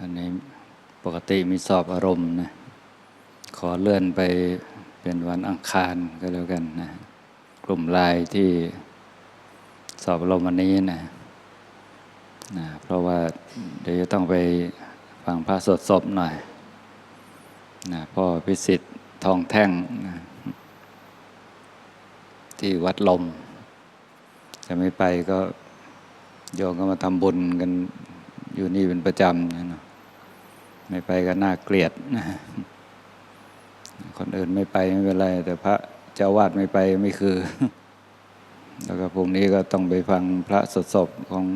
อันนี้ปกติมีสอบอารมณ์นะ ขอเลื่อนไปเป็นวันอังคารก็แล้วกันนะ กลุ่มไลายที่สอบอารมณ์วันนี้นะนะ เพราะว่าเดี๋ยวจะต้องไปฟังพระสดศพหน่อยนะพ่อพิสิทธิ์ทองแท่งนะที่วัดลม จะไม่ไปก็โยมก็มาทำบุญกัน อยู่นี่เป็นประจำนะเนะไม่ไปก็น่าเกลียดนะคนอื่นไม่ไปไม่เป็นไร แต่พระเจ้าวาดไม่ไปไม่คือ แล้วก็พรุ่งนี้ก็ต้องไปฟังพระสดศพของ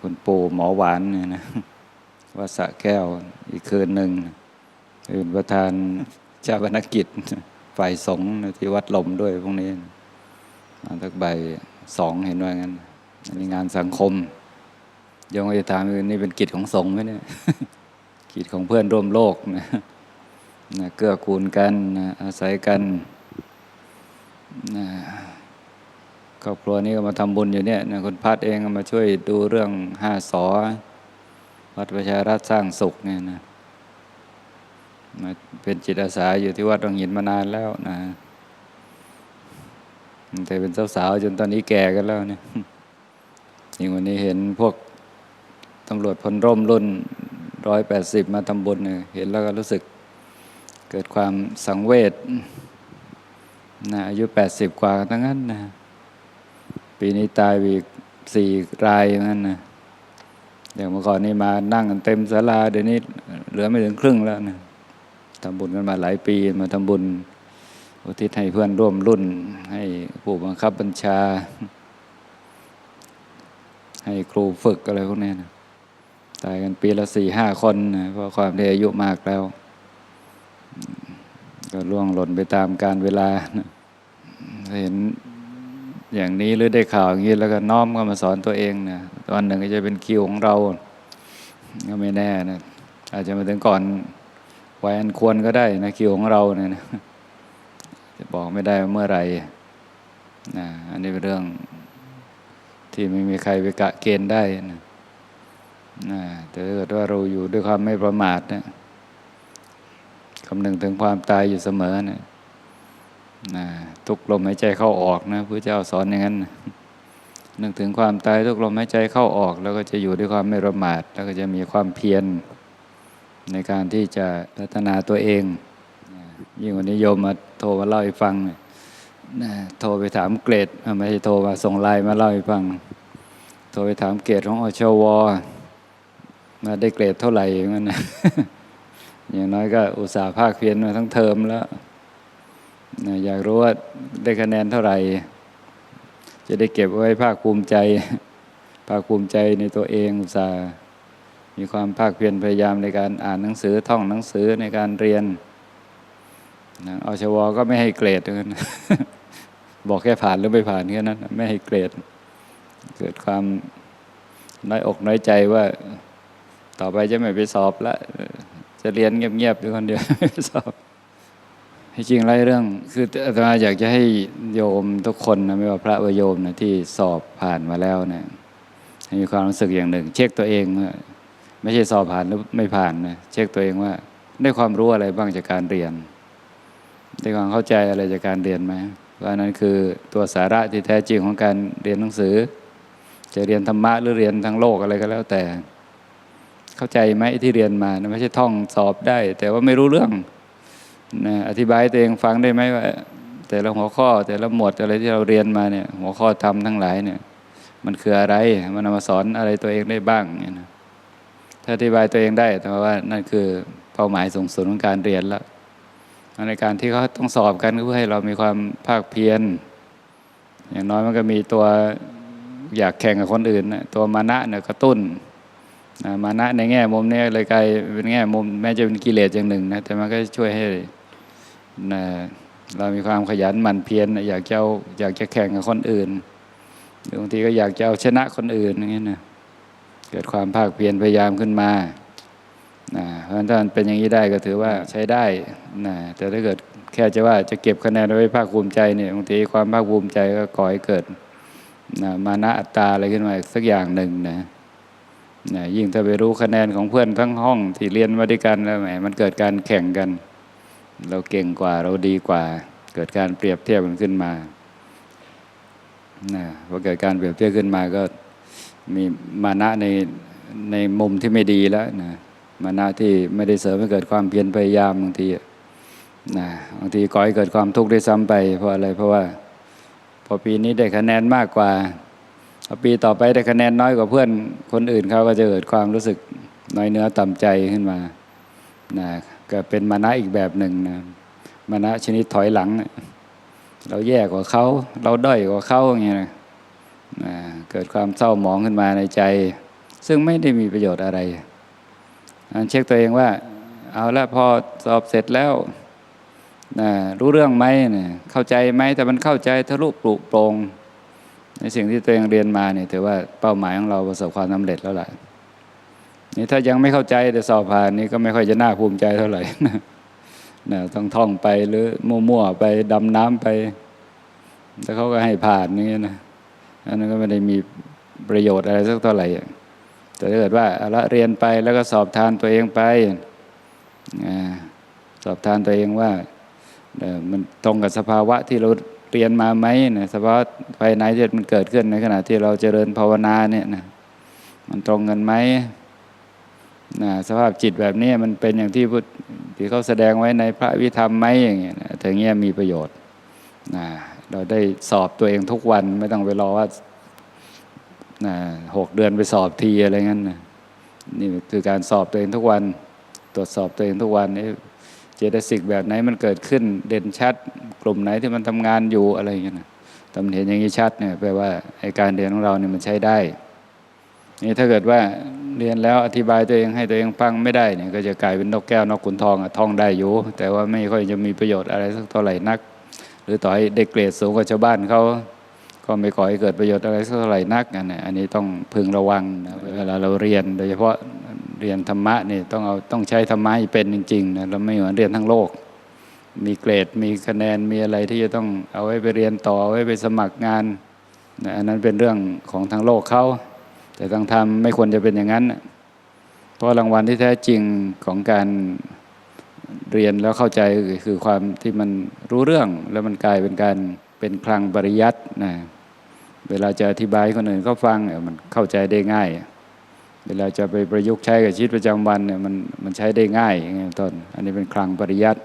คุณปู่หมอหวานเนี่ยนะวัดสะแก้วอีกคืนหนึ่งเป็นประธานเจ้าพนักกิจ ฝ่ายสงฆ์ที่วัดลมด้วยพวกนี้มาทักใบสองเห็นว่างั้นอันนี้งานสังคม โยังจะถามนี่เป็นกิจของสงฆ์ไหมเนี่ยกิจของเพื่อนร่วมโลกนะนะเกื้อกูลกันนะอาศัยกันนะครอบครัวนี้ก็มาทำบุญอยู่เนี่ยนะคุณพัดเองก็มาช่วยดูเรื่องห้าสอวัดประชารัฐสร้างสุขเนี่ยนะมาเป็นจิตอาสาอยู่ที่วัดรังหินมานานแล้วนะแต่เป็นสาวๆจนตอนนี้แก่กันแล้วเนี่ยยิ่งวันนี้เห็นพวก ตำรวจพลร่มรุ่นร้อยแปดสิบมาทำบุญเนี่ยเห็นแล้วก็รู้สึกเกิดความสังเวชนะอายุแปดสิบกว่าทั้งนั้นนะปีนี้ตายอีกสี่รายอย่างนั้นนะอย่างเมื่อก่อนนี่มานั่งกันเต็มศาลาเดี๋ยวนี้เหลือไม่ถึงครึ่งแล้วนะทำบุญกันมาหลายปีมาทำบุญ อุทิศให้เพื่อนร่วมรุ่น ให้ผู้บังคับบัญชา ให้ครูฝึกอะไรพวกนี้นะ ตายกันปีละสี่ห้าคนนะเพราะความที่อายุมากแล้ว ก็ล่วงหล่นไปตามการเวลานะเห็นอย่างนี้หรือได้ข่าวอย่างนี้แล้วก็น้อมก็มาสอนตัวเองนะวันหนึ่งก็จะเป็นคิวของเรา ก็ไม่แน่นะอาจจะมาถึงก่อนวัยอันควรก็ได้นะคิวของเราเนี่ยนะจะบอกไม่ได้ว่าเมื่อไหร่นะอันนี้เป็นเรื่องที่ไม่มีใครไปกะเกณฑ์ได้นะ แต่ถ้าเกิดว่าเราอยู่ด้วยความไม่ประมาทนะคำนึงถึงความตายอยู่เสมอนะนะทุกลมหายใจเข้าออกนะพระเจ้าสอนอย่างนั้นนะนึกถึงความตายทุกลมหายใจเข้าออก แล้วก็จะอยู่ด้วยความไม่ประมาท แล้วก็จะมีความเพียรในการที่จะพัฒนาตัวเองยิ่งวันนี้โยมมาโทรมาเล่าให้ฟังนะโทรไปถามเกรดไม่ใช่โทรมาส่งไลน์มาเล่าให้ฟัง โทรไปถามเกรดของอชว มาได้เกรดเท่าไหร่อย่างนั้นนะอย่างน้อยก็อุตส่าห์ภาคเพียรมาทั้งเทอมแล้ว อยากรู้ว่าได้คะแนนเท่าไหร่ จะได้เก็บไว้ภาคภูมิใจ ภาคภูมิใจในตัวเองอุตส่าห์มีความภาคเพียรพยายามในการอ่านหนังสือท่องหนังสือในการเรียนนะอชวก็ไม่ให้เกรดกันบอกแค่ผ่านหรือไม่ผ่านแค่นั้น ไม่ให้เกรด เกิดความน้อยอกน้อยใจว่า ต่อไปจะไม่ไปสอบละจะเรียนเงียบๆอยู่คนเดียวไม่ไปสอบที่จริงไรเรื่อง คืออาตมาอยากจะให้โยมทุกคนนะไม่ว่าพระวโยมนะที่สอบผ่านมาแล้วนะให้มีความรู้สึกอย่างหนึ่ง เช็คตัวเองว่าไม่ใช่สอบผ่านหรือไม่ผ่านนะเช็คตัวเองว่า ได้ความรู้อะไรบ้างจากการเรียน ได้ความเข้าใจอะไรจากการเรียนไหมว่านั้นคือตัวสาระที่แท้จริงของการเรียนหนังสือ จะเรียนธรรมะหรือเรียนทางโลกอะไรก็แล้วแต่ เข้าใจไหมที่เรียนมานะไม่ใช่ท่องสอบได้ แต่ว่าไม่รู้เรื่องนะอธิบายตัวเองฟังได้ไหมว่า แต่ละหัวข้อแต่ละหมวดอะไรที่เราเรียนมาเนี่ย หัวข้อธรรมทั้งหลายเนี่ย มันคืออะไรมันเอามาสอนอะไรตัวเองได้บ้างเนี่ยนะถ้าอธิบายตัวเองได้แต่ว่านั่นคือเป้าหมายสูงสุดของการเรียนแล้วในการที่เขาต้องสอบกันก็เพื่อให้เรามีความภาคเพียรอย่างน้อยมันก็มีตัวอยากแข่งกับคนอื่นนะตัวมานะเนี่ยกระตุ้น มานะในแง่มุมนี้เลยกลายเป็นแง่มุมแม้จะเป็นกิเลสอย่างหนึ่งนะแต่มันก็ช่วยให้นะเรามีความขยันหมั่นเพียรนะอยากจะอยากจะแข่งกับคนอื่นบางทีก็อยากจะเอาชนะคนอื่นอย่างนี้ยนะเกิดความภาคเพียรพยายามขึ้นมานะเพราะฉะนั้นถ้ามันเป็นอย่างนี้ได้ก็ถือว่าใช้ได้นะแต่ถ้าเกิดแค่จะว่าจะเก็บคะแนนไว้ภาคภูมิใจเนี่ยบางทีความภาคภูมิใจก็ก่อให้เกิดนะมานะอัตตาอะไรขึ้นมาสักอย่างหนึ่งนะ นะยิ่งถ้าไปรู้คะแนนของเพื่อนทั้งห้องที่เรียนมาด้วยกันแล้วแหมมันเกิดการแข่งกัน เราเก่งกว่าเราดีกว่า เกิดการเปรียบเทียบกันขึ้นมานะพอเกิดการเปรียบเทียบขึ้นมาก็มีมานะในในมุมที่ไม่ดีแล้วนะมานะที่ไม่ได้เสริมให้เกิดความเพียรพยายามบางทีนะบางทีก่อให้เกิดความทุกข์ได้วยซ้ำไป เพราะอะไรเพราะว่า พอปีนี้ได้คะแนนมากกว่า ปีต่อไปได้คะแนนน้อยกว่าเพื่อนคนอื่นเขาก็จะเกิดความรู้สึกน้อยเนื้อต่ำใจขึ้นมานะก็เป็นมานะอีกแบบหนึ่งนะมานะชนิดถอยหลัง เราแย่กว่าเขาเราด้อยกว่าเขาอย่างเงี้ยนะนะเกิดความเศร้าหมองขึ้นมาในใจ ซึ่งไม่ได้มีประโยชน์อะไรอันเช็คตัวเองว่า เอาละพอสอบเสร็จแล้วนะรู้เรื่องไหมเนี่ยเข้าใจไหมแต่มันเข้าใจทะลุปลุโปรง ในสิ่งที่ตัวเองเรียนมาเนี่ยถือว่าเป้าหมายของเราประสบความสำเร็จแล้วล่ะนี่ถ้ายังไม่เข้าใจแต่สอบผ่านนี่ก็ไม่ค่อยจะน่าภูมิใจเท่าไหร่นะต้องท่องไปหรือมั่วๆไปดำน้ำไปแล้วเขาก็ให้ผ่านนี่นะอันนั้นก็ไม่ได้มีประโยชน์อะไรสักเท่าไหร่แต่ถ้าเกิดว่าเอาละเรียนไปแล้วก็สอบทานตัวเองไปสอบทานตัวเองว่ามันตรงกับสภาวะที่เรา เรียนมาไหมนะสภาวะภายในที่มันเกิดขึ้นในขณะที่เราเจริญภาวนาเนี่ยนะมันตรงกันไหมนะสภาพจิตแบบนี้มันเป็นอย่างที่พุทธที่เขาแสดงไว้ในพระวิธรรมไหมอย่างเงี้ยนะถึงเงี้ยมีประโยชน์นะเราได้สอบตัวเองทุกวันไม่ต้องไปรอว่านะหกเดือนไปสอบทีอะไรเงั้นนะนี่คือการสอบตัวเองทุกวัน ตรวจสอบตัวเองทุกวันนี่ เจตสิกแบบไหนมันเกิดขึ้นเด่นชัด กลุ่มไหนที่มันทำงานอยู่อะไรอย่างเงี้ยนะตำเห็นอย่างนี้ชัดเนี่ยแปลว่าไอการเรียนของเราเนี่ยมันใช้ได้นี่ถ้าเกิดว่าเรียนแล้วอธิบายตัวเองให้ตัวเองฟังไม่ได้เนี่ยก็จะกลายเป็นนกแก้วนกขุนทองอะท่องได้อยู่ แต่ว่าไม่ค่อยจะมีประโยชน์อะไรสักเท่าไหร่นัก หรือต่อให้ได้เกรดสูงกว่าชาวบ้านเขาก็ไม่ก่อให้เกิดประโยชน์อะไรสักเท่าไหร่นักอันนะอันนี้ต้องพึงระวังเวลาเราเรียนโดยเฉพาะ เรียนธรรมะนี่ต้องเอาต้องใช้ธรรมะเป็นจริงๆนะเราไม่เหมือนเรียนทั้งโลก มีเกรดมีคะแนนมีอะไรที่จะต้องเอาไว้ไปเรียนต่อเอาไว้ไปสมัครงานนะอันนั้นเป็นเรื่องของทางโลกเขาแต่ทางธรรมไม่ควรจะเป็นอย่างนั้น เพราะรางวัลที่แท้จริงของการเรียนแล้วเข้าใจคือความที่มันรู้เรื่องแล้วมันกลายเป็นการเป็นคลังปริยัตินะเวลาจะอธิบายคนอื่นเขาฟังมันเข้าใจได้ง่าย เวลาจะไปประยุกต์ใช้กับชีวิตประจำวันเนี่ยมันมันใช้ได้ง่ายอย่างเงี้ยต้น อันนี้เป็นคลังปริยัติ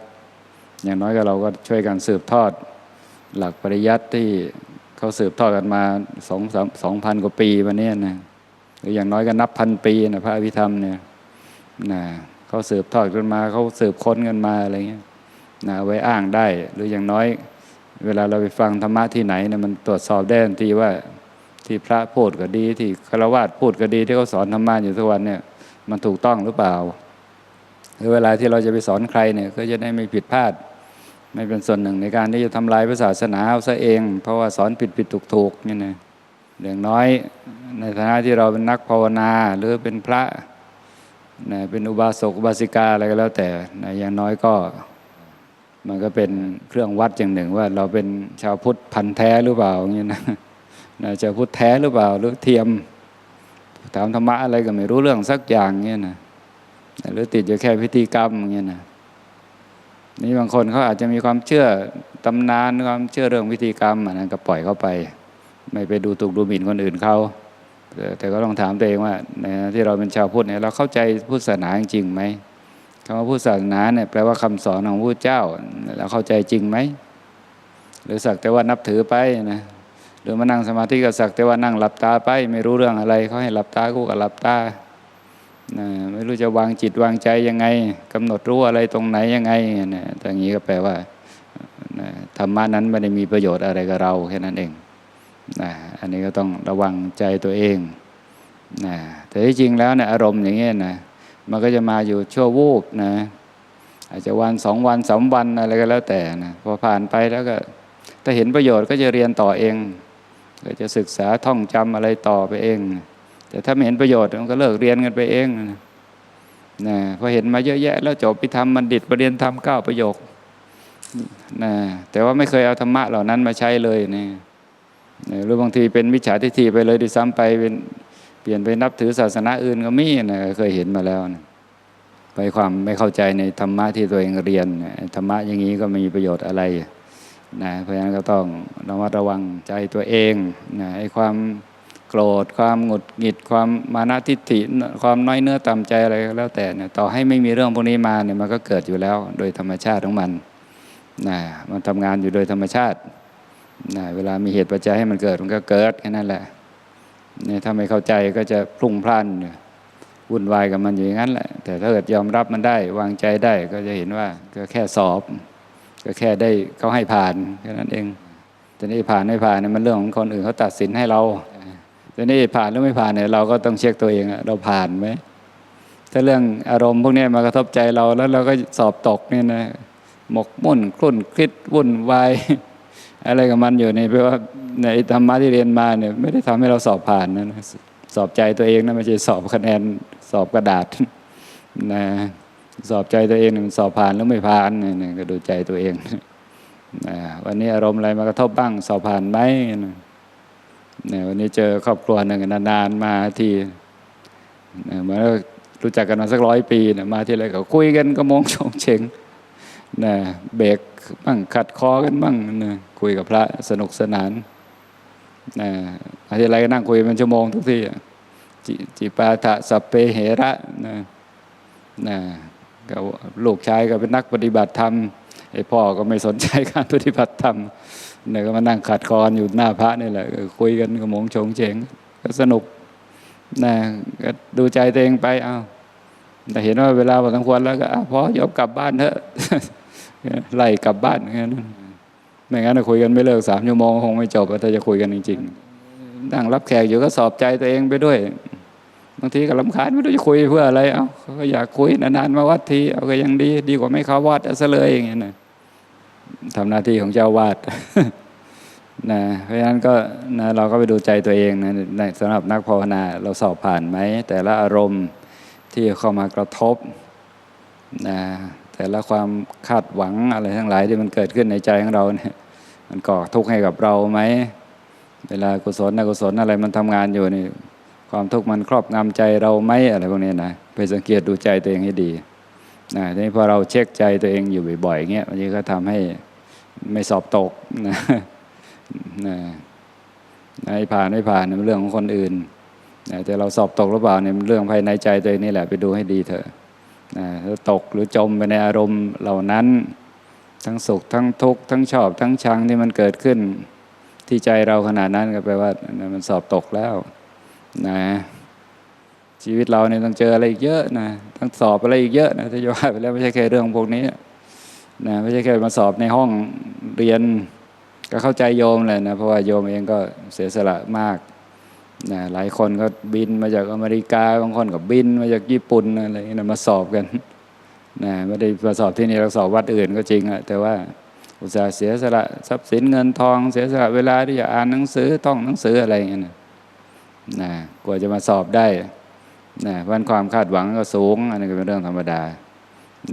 อย่างน้อยก็เราก็ช่วยกันสืบทอดหลักปริยัติที่เขาสืบทอดกันมาสองสามสองพันกว่าปีมาเนี้นะหรืออย่างน้อยก็นับพันปีนะพระอภิธรรมเนี่ยนะเขาสืบทอดกันมาเขาสืบค้นกันมาอะไรเงี้ยนะไว้อ้างได้ หรืออย่างน้อย เวลาเราไปฟังธรรมะที่ไหนเนี่ยมันตรวจสอบได้ทันทีว่า ที่พระพูดก็ดีที่ฆราวาสพูดก็ดีที่เขาสอนธรรมะอยู่ทุกวันเนี่ย มันถูกต้องหรือเปล่าหรือเวลาที่เราจะไปสอนใครเนี่ย ก็จะได้ไม่ผิดพลาด ไม่เป็นส่วนหนึ่งในการที่จะทำลายพระศาสนาเอาซะเอง เพราะว่าสอนผิดผิดถูกถูกนี่นะอย่างน้อยในฐานะที่เราเป็นนักภาวนาหรือเป็นพระนะเป็นอุบาสกอุบาสิกาอะไรก็แล้วแต่นะอย่างน้อยก็มันก็เป็นเครื่องวัดอย่างหนึ่งว่าเราเป็นชาวพุทธพันธุ์แท้หรือเปล่าอย่างเงี้นะ นะพุทธแท้หรือเปล่าหรือเทียม ถามธรรมะอะไรก็ไม่รู้เรื่องสักอย่างเงี้ยนะหรือติดอยู่แค่พิธีกรรมอย่างเงี้ยนะนี่บางคนเขาอาจจะมีความเชื่อตำนานความเชื่อเรื่องพิธีกรรมอันนั้นก็ปล่อยเข้าไป ไม่ไปดูถูกดูหมิ่นคนอื่นเขาแต่ก็ต้องถามตัวเองว่าในที่เราเป็นชาวพุทธเนี่ยเราเข้าใจพุทธศาสนาจริงไหมคำว่าพุทธศาสนาเนี่ยแปลว่าคำสอนของพระเจ้าเราเข้าใจจริงไหมหรือสักแต่ว่านับถือไปนะ หรือมานั่งสมาธิก็สักแต่ว่านั่งหลับตาไป ไม่รู้เรื่องอะไรเขาให้หลับตากูก็หลับตานะไม่รู้จะวางจิตวางใจยังไงกำหนดรู้อะไรตรงไหนยังไงนะแต่อย่างนี้ก็แปลว่าธรรมะนั้นไม่ได้มีประโยชน์อะไรกับเราแค่นั้นเองนะอันนี้ก็ต้องระวังใจตัวเองนะแต่ที่จริงแล้วเนี่ยอารมณ์อย่างเงี้ยนะมันก็จะมาอยู่ชั่ววูบนะอาจจะวันสองวันสามวันอะไรก็แล้วแต่นะพอผ่านไปแล้วก็ถ้าเห็นประโยชน์ก็จะเรียนต่อเอง ก็จะศึกษาท่องจำอะไรต่อไปเอง แต่ถ้าไม่เห็นประโยชน์มันก็เลิกเรียนกันไปเองนะพอเห็นมาเยอะแยะ แล้วจบไปทำบัณฑิตประเรียนทำเก้าประโยคนะแต่ว่าไม่เคยเอาธรรมะเหล่านั้นมาใช้เลยนะหรือบางทีเป็นมิจฉาทิฏฐิไปเลยด้วยซ้ำไปเป็นเปลี่ยนไปนับถือศาสนาอื่นก็มีนะเคยเห็นมาแล้วนะไปความไม่เข้าใจในธรรมะที่ตัวเองเรียนธรรมะอย่างนี้ก็ไม่มีประโยชน์อะไร นะเพราะฉะนั้นก็ต้องระมัดระวังใจตัวเองนะไอ้ความโกรธความหงุดหงิดความมานะทิฏฐิความน้อยเนื้อต่ำใจอะไรก็แล้วแต่เนี่ยต่อให้ไม่มีเรื่องพวกนี้มาเนี่ยมันก็เกิดอยู่แล้วโดยธรรมชาติของมันนะมันทำงานอยู่โดยธรรมชาตินะเวลามีเหตุปัจจัยให้มันเกิดมันก็เกิดแค่นั้นแหละเนี่ยถ้าไม่เข้าใจก็จะพลุ่งพล่านวุ่นวายกับมันอยู่อย่างนั้นแหละแต่ถ้าเกิดยอมรับมันได้วางใจได้ก็จะเห็นว่าก็แค่สอบ ก็แค่ได้เขาให้ผ่านแค่นั้นเองแต่นี่ผ่านไม่ผ่านเนี่ยมันเรื่องของคนอื่นเขาตัดสินให้เราแต่นี่ผ่านหรือไม่ผ่านเนี่ยเราก็ต้องเช็คตัวเองอะเราผ่านไหมถ้าเรื่องอารมณ์พวกนี้มากระทบใจเราแล้วเราก็สอบตกเนี่ยนะหมกมุ่นคลุ่นคิดวุ่นวายอะไรกับมันอยู่นี่แปลว่าในธรรมะที่เรียนมาเนี่ยไม่ได้ทำให้เราสอบผ่านนะสอบใจตัวเองนะไม่ใช่สอบคะแนนสอบกระดาษนะ สอบใจตัวเองมันสอบผ่านหรือไม่ผ่านเนี่ยก็ดูใจตัวเองวันนี้อารมณ์อะไรมากระทบบ้างสอบผ่านไหมเนี่ยวันนี้เจอครอบครัวหนึ่งนานๆมาทีนะเหมือนว่ารู้จักกันมาสักร้อยปีนะมาที่ไรก็คุยกันก็มองชงเฉงนะเบรกบ้างขัดคอกันบ้างนะคุยกับพระสนุกสนานนะอาทิตย์ไรก็นั่งคุยเป็นชั่วโมงทุกทีจิจิปาถะสัพเพเหระนะนะ ก็ลูกชายก็เป็นนักปฏิบัติธรรมไอ้พ่อก็ไม่สนใจการปฏิบัติธรรมเนี่ยก็มานั่งขัดคอนอยู่หน้าพระนี่แหละคุยกันก็มงชงเฉงก็สนุกนะก็ดูใจตัวเองไปเอาแต่เห็นว่าเวลาพอสมควรแล้วก็พอยอมกลับบ้านเถอะไล่กลับบ้านอย่างนั้นไม่งั้นคุยกันไม่เลิกสามชั่วโมงคงไม่จบถ้าจะคุยกันจริงๆนั่งรับแขกอยู่ก็สอบใจตัวเองไปด้วย บางทีก็ลำคาญไม่รู้จะคุยเพื่ออะไร เอาเขาก็อยากคุยนานๆมาวัดทีเอาก็ยังดีดีกว่าไม่เข้าวัดซะเลยอย่างเงี้ยนะทำหน้าที่ของเจ้าวาดนะเพราะฉะนั้นก็นะเราก็ไปดูใจตัวเองนะในสำหรับนักภาวนาเราสอบผ่านไหม แต่ละอารมณ์ที่เข้ามากระทบนะแต่ละความคาดหวังอะไรทั้งหลายที่มันเกิดขึ้นในใจของเราเนี่ยมันก่อทุกข์ให้กับเราไหม เวลากุศลอกุศลอะไรมันทำงานอยู่นี่ ความทุกข์มันครอบงำใจเราไหมอะไรพวกนี้นะไปสังเกตดูใจตัวเองให้ดีนะทีนี้พอเราเช็คใจตัวเองอยู่บ่อยๆเงี้ยมันก็ทำให้ไม่สอบตกนะนะไอ้ผ่านไม่ผ่านเป็นเรื่องของคนอื่นนะแต่เราสอบตกหรือเปล่าเนี่ยมันเรื่องภายในใจตัวเองนี่แหละไปดูให้ดีเถอะนะถ้าตกหรือจมไปในอารมณ์เหล่านั้น ทั้งสุขทั้งทุกข์ทั้งชอบ ทั้งชังที่มันเกิดขึ้นที่ใจเราขนาดนั้นก็แปลว่ามันสอบตกแล้ว นะชีวิตเราเนี่ยต้องเจออะไรอีกเยอะนะต้องสอบอะไรอีกเยอะนะถ้าจะว่าไปแล้วไม่ใช่แค่เรื่องพวกนี้นะไม่ใช่แค่มาสอบในห้องเรียนก็เข้าใจโยมเลยนะเพราะว่าโยมเองก็เสียสละมากนะหลายคนก็บินมาจากอเมริกาบางคนก็บินมาจากญี่ปุ่นอะไรอย่างเงี้ยนะมาสอบกันนะไม่ได้มาสอบที่นี่เราสอบวัดอื่นก็จริงอะแต่ว่าอุตส่าห์เสียสละทรัพย์สินเงินทอง เสียสละเวลาที่จะอ่านหนังสือท่องหนังสืออะไรอย่างเงี้ยนะ นะกว่าจะมาสอบได้นะวันความคาดหวังก็สูง อันนี้ก็เป็นเรื่องธรรมดา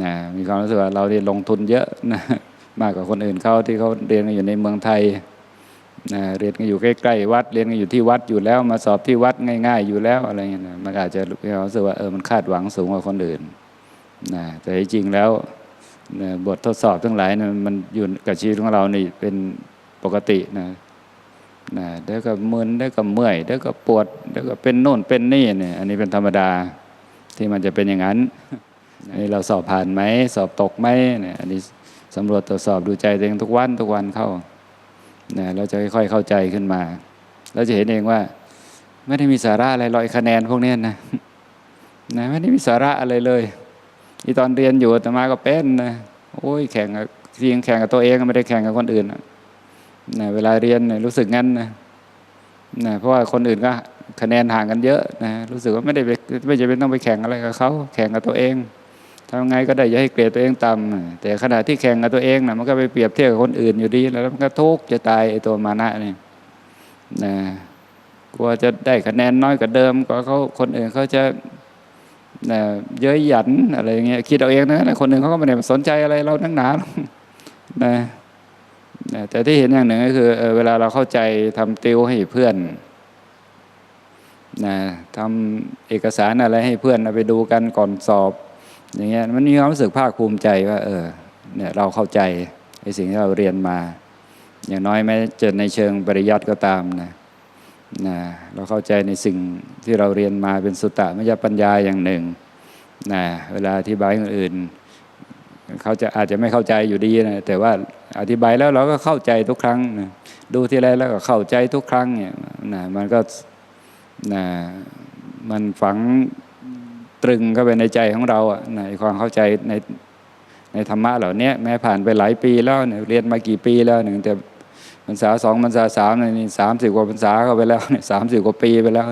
นะมีความรู้สึกว่าเราได้ลงทุนเยอะนะมากกว่าคนอื่นเขาที่เขาเรียนกันอยู่ในเมืองไทยนะเรียนกันอยู่ใกล้ๆวัด เรียนกันอยู่ที่วัดอยู่แล้ว มาสอบที่วัดง่าย ๆ อยู่แล้วอะไรเงี้ยนะมันอาจจะมีความรู้สึกว่าเออมันคาดหวังสูงกว่าคนอื่นนะแต่จริงๆแล้วนะบททดสอบทั้งหลายนะมันอยู่กับชีวิตของเรานี่เป็นปกตินะ นะเดี๋ยวก็มึนเดี๋ยวก็เมื่อยเดี๋ยวก็ปวดเดี๋ยวก็เป็นโน่นเป็นนี่เนี่ยอันนี้เป็นธรรมดาที่มันจะเป็นอย่างนั้นอันนี้เราสอบผ่านไหมสอบตกไหมเนี่ยอันนี้สำรวจตรวจสอบดูใจตัวเองทุกวันทุกวันเข้านะเราจะค่อยๆเข้าใจขึ้นมา เราจะเห็นเองว่า ไม่ได้มีสาระอะไรลอยคะแนนพวกนี้นะนะไม่ได้มีสาระอะไรเลยที่ตอนเรียนอยู่แต่มาก็เป็นนะโอ้ยแข่งกับเพียงแข่งกับตัวเองไม่ได้แข่งกับคนอื่นนะ นะเวลาเรียนนี่ยรู้สึกงั้นนะนะเพราะว่าคนอื่นก็คะแนนห่างกันเยอะนะรู้สึกว่าไม่ได้ไปไม่จำเป็นต้องไปแข่งอะไรกับเขาแข่งกับตัวเองทำไงก็ได้อย่าให้เกรดตัวเองต่ำแต่ขณะที่แข่งกับตัวเองนะมันก็ไปเปรียบเทียบกับคนอื่นอยู่ดีแล้วมันก็ทุกข์จะตายไอตัวมานะนี่นะกลัวจะได้คะแนนน้อยกว่าเดิมกว่าเขาคนอื่นเขาจะนะเย้ยหยันอะไรเงี้ยคิดเอาเองนะคนอื่นเขาก็ไม่ได้สนใจอะไรเรานักหนานะ แต่ที่เห็นอย่างหนึ่งก็คือเออเวลาเราเข้าใจทำติวให้เพื่อนนะทำเอกสารอะไรให้เพื่อนเอาไปดูกันก่อนสอบ อย่างเงี้ยมันมีความรู้สึกภาคภูมิใจว่า เออเนี่ยเราเข้าใจไอ้สิ่งที่เราเรียนมา อย่างน้อยแม้จะในเชิงปริยัติก็ตามนะนะเราเข้าใจในสิ่งที่เราเรียนมาเป็นสุตตะมยปัญญาอย่างหนึ่งนะเวลาอธิบายคนอื่น เขาจะอาจจะไม่เข้าใจอยู่ดีนะแต่ว่า อธิบายแล้วเราก็เข้าใจทุกครั้งนะดูทีไรแล้วก็เข้าใจทุกครั้งเนี่ยนะมันก็นะมันฝังตรึงเข้าไปในใจของเราอะนะไอ้ความเข้าใจในในธรรมะเหล่านี้แม้ผ่านไปหลายปีแล้วเนี่ยเรียนมากี่ปีแล้วหนึ่งแต่พรรษาสองพรรษาสามนี่สามสิบกว่าพรรษาเข้าไปแล้วเนี่ยสามสิบกว่าปีไปแล้ว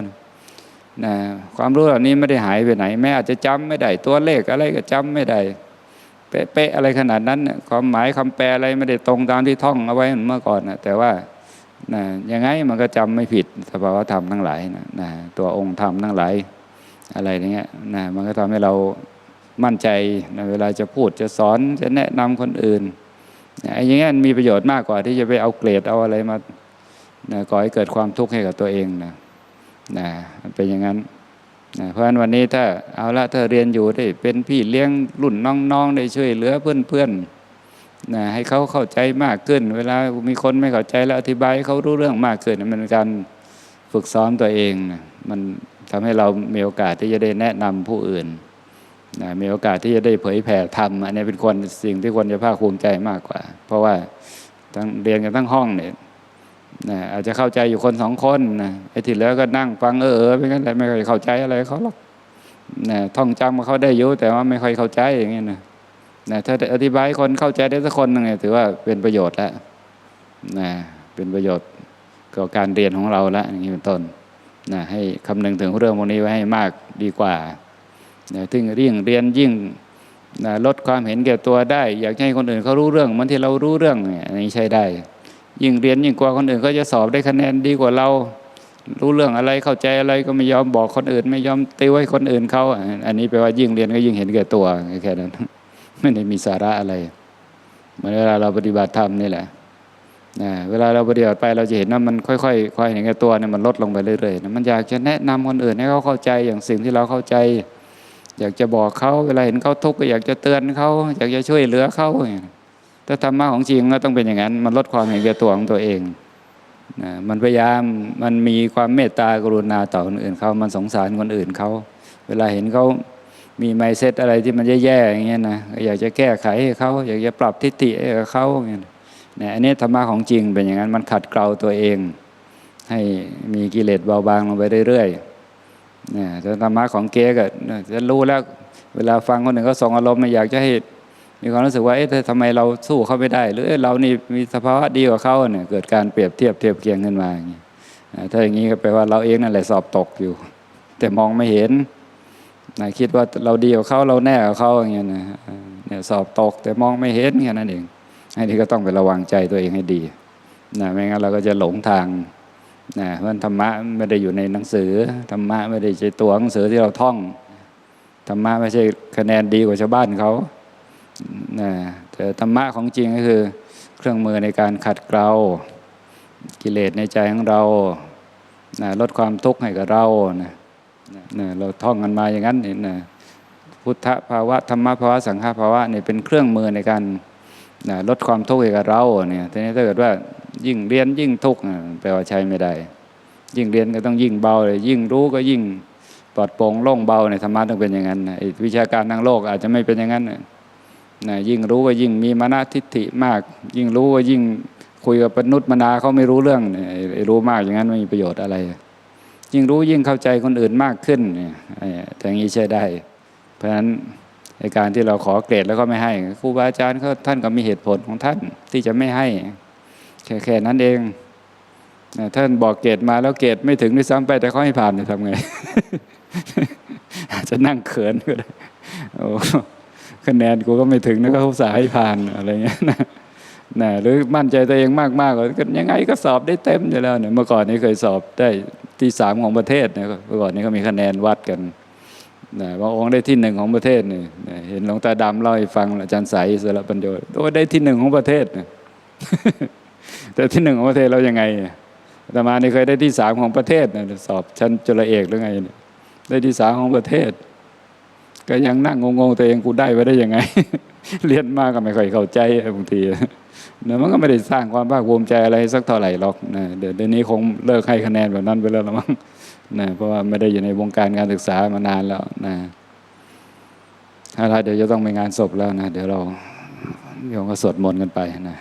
นะความรู้เหล่านี้ไม่ได้หายไปไหน แม้อาจจะจำไม่ได้ตัวเลขอะไรก็จำไม่ได้ เป๊ะๆอะไรขนาดนั้นความหมายคำแปลอะไรไม่ได้ตรงตามที่ท่องเอาไว้เมื่อก่อนนะแต่ว่านะยังไงมันก็จำไม่ผิดสภาวธรรมทั้งหลายนะนะตัวองค์ธรรมทั้งหลายอะไรอย่างเงี้ยนะมันก็ทำให้เรามั่นใจนะเวลาจะพูดจะสอนจะแนะนำคนอื่นนะไอ้อย่างเงี้ยมีประโยชน์มากกว่าที่จะไปเอาเกรดเอาอะไรมานะก่อให้เกิดความทุกข์ให้กับตัวเองนะนะเป็นอย่างนั้น เพราะฉะนั้นวันนี้ถ้าเอาละถ้าเรียนอยู่ได้เป็นพี่เลี้ยงรุ่นน้องๆได้ช่วยเหลือเพื่อนๆนะให้เขาเข้าใจมากขึ้น เวลามีคนไม่เข้าใจแล้วอธิบายให้เขารู้เรื่องมากขึ้นมันเป็นการฝึกซ้อมตัวเองมันทำให้เรามีโอกาสที่จะได้แนะนำผู้อื่นนะมีโอกาสที่จะได้เผยแผ่ธรรมอันนี้เป็นควรสิ่งที่ควรจะภาคภูมิใจมากกว่า เพราะว่าทั้งเรียนกันทั้งห้องเนี่ย นะอาจจะเข้าใจอยู่คนสองคนนะไอ้ที่เหลือก็นั่งฟังเออเออไปงั้นแหละไม่ค่อยเข้าใจอะไรเขาหรอกนะท่องจำมาเขาได้อยู่แต่ว่าไม่ค่อยเข้าใจอย่างเงี้ยนะนะถ้าอธิบายคนเข้าใจได้สักคนหนึงเนี่ยถือว่าเป็นประโยชน์แล้วนะเป็นประโยชน์กับการเรียนของเราแล้วอย่างนี้เป็นต้นนะให้คำนึงถึงเรื่องพวกนี้ไว้ให้มากดีกว่านะถึงยิ่งเรียนยิ่งนะลดความเห็นแก่ตัวได้ อยากให้คนอื่นเขารู้เรื่องเหมันที่เรารู้เรื่องเนี่ยอันนี้ใช้ได้ ยิ่งเรียนยิ่งกว่าคนอื่นเขาจะสอบได้คะแนนดีกว่าเรา รู้เรื่องอะไรเข้าใจอะไรก็ไม่ยอมบอกคนอื่น ไม่ยอมติวให้คนอื่นเขาอันนี้แปลว่ายิ่งเรียนก็ยิ่งเห็นแก่ตัวแค่นั้นไม่ได้มีสาระอะไรเหมือนเวลาเราปฏิบัติธรรมนี่แหละนะเวลาเราปฏิบัติไปเราจะเห็นว่ามันค่อยๆค่อยเห็นแก่ตัวเนี่ยมันลดลงไปเรื่อยๆนะมันอยากจะแนะนำคนอื่นให้เขาเข้าใจอย่างสิ่งที่เราเข้าใจ อยากจะบอกเขาเวลาเห็นเขาทุกข์ก็อยากจะเตือนเขาอยากจะช่วยเหลือเขาอย่างนี้ ถ้าธรรมะของจริงก็ต้องเป็นอย่างนั้น มันลดความเห็นแก่ตัวของตัวเองนะมันพยายามมันมีความเมตตากรุณาต่อคนอื่นเขามันสงสารคนอื่นเขาเวลาเห็นเขามีไมเซ็ตอะไรที่มันแย่ๆอย่างเงี้ยนะอยากจะแก้ไขให้เขาอยากจะปรับทิฏฐิให้เขาอย่างเงี้ยนะอันนี้ธรรมะของจริงเป็นอย่างนั้นมันขัดเกลาตัวเอง ให้มีกิเลสเบาบางลงไปเรื่อยๆนะแต่ธรรมะของเก๊ก็จะรู้แล้ว เวลาฟังคนหนึ่งเขาส่งอารมณ์มาอยากจะให้ มีความรู้สึกว่าเอ๊ะทำไมเราสู้เขาไม่ได้ หรือเรานี่มีสภาวะดีกว่าเขาเนี่ยเกิดการเปรียบเทียบเทียบเคียงขึ้นมาอย่างนี้ถ้าอย่างนี้ก็แปลว่าเราเองนั่นแหละสอบตกอยู่ แต่มองไม่เห็นนะคิดว่าเราดีกว่าเขาเราแน่กว่าเขาอย่างเงี้ยนะเนี่ยสอบตกแต่มองไม่เห็นแค่นั้นเองอันนี้ก็ต้องไประวังใจตัวเองให้ดีนะไม่งั้นเราก็จะหลงทางนะเพราะธรรมะไม่ได้อยู่ในหนังสือธรรมะไม่ได้ใช่ตัวหนังสือที่เราท่องธรรมะไม่ใช่คะแนนดีกว่าชาวบ้านเขา นะแต่ธรรมะของจริงก็คือ เครื่องมือในการขัดเกลากิเลสในใจของเรานะลดความทุกข์ให้กับเรานะนะเราท่องกันมาอย่างนั้นนี่นะพุทธภาวะธรรมภาวะสังฆภาวะนี่เป็นเครื่องมือในการนะลดความทุกข์ให้กับเราเนี่ยทีนี้ถ้าเกิดว่ายิ่งเรียนยิ่งทุกข์แปลว่าใช้ไม่ได้ ยิ่งเรียนก็ต้องยิ่งเบาเลยยิ่งรู้ก็ยิ่งปลอดโปร่งโล่งเบาในธรรมะต้องเป็นอย่างนั้นไอ้วิชาการทางโลกอาจจะไม่เป็นอย่างนั้น นะยิ่งรู้ก็ยิ่งมีมานะทิฏฐิมาก ยิ่งรู้ก็ยิ่งคุยกับมนุษย์มนาเขาไม่รู้เรื่องเนี่ยรู้มากอย่างนั้นไม่มีประโยชน์อะไร ยิ่งรู้ยิ่งเข้าใจคนอื่นมากขึ้นเนี่ยอย่างนี้ใช้ได้ เพราะฉะนั้นในการที่เราขอเกรดแล้วก็ไม่ให้ครูบาอาจารย์เขาท่านก็มีเหตุผลของท่านที่จะไม่ให้แค่แค่นั้นเองท่านบอกเกรดมาแล้วเกรดไม่ถึงด้วยซ้ำไปแต่เขาให้ผ่านจะทำไงอาจจะนั่งเขินก็ได้โอ้ คะแนนกูก็ไม่ถึงนะก็อุตส่าห์ให้ผ่านอะไรเงี้ยนะนะหรือมั่นใจตัวเองมากๆก็ยังไงก็สอบได้เต็มอยู่แล้วเนี่ยเมื่อก่อนนี้เคยสอบได้ที่สามของประเทศเนี่ยเมื่อก่อนนี้ก็มีคะแนนวัดกันนะบางองค์ได้ที่หนึ่งของประเทศเนี่ยเห็นหลวงตาดำเล่าให้ฟังอาจารย์ใสยสระปัญโยโอ้ได้ที่หนึ่งของประเทศนะแต่ที่หนึ่งของประเทศเรายังไงแต่มานี่เคยได้ที่สามของประเทศนะสอบชั้นจุลเอกหรือไง ได้ที่สามของประเทศ ก็ยังนั่งงงๆตัวเองกูได้ไปได้ยังไง เรียนมากก็ไม่ค่อยเข้าใจบางทีเนะมันก็ไม่ได้สร้างความภาคภูมิใจอะไรสักเท่าไหร่หรอกนะเดี๋ยวนี้คงเลิกให้คะแนนแบบนั้นไปแล้วละมั้งนะเพราะว่าไม่ได้อยู่ในวงการการศึกษามานานแล้วนะถ้าเราเดี๋ยวจะต้องไปงานศพแล้วนะ เดี๋ยวเราโยมก็สวดมนต์กันไปนะ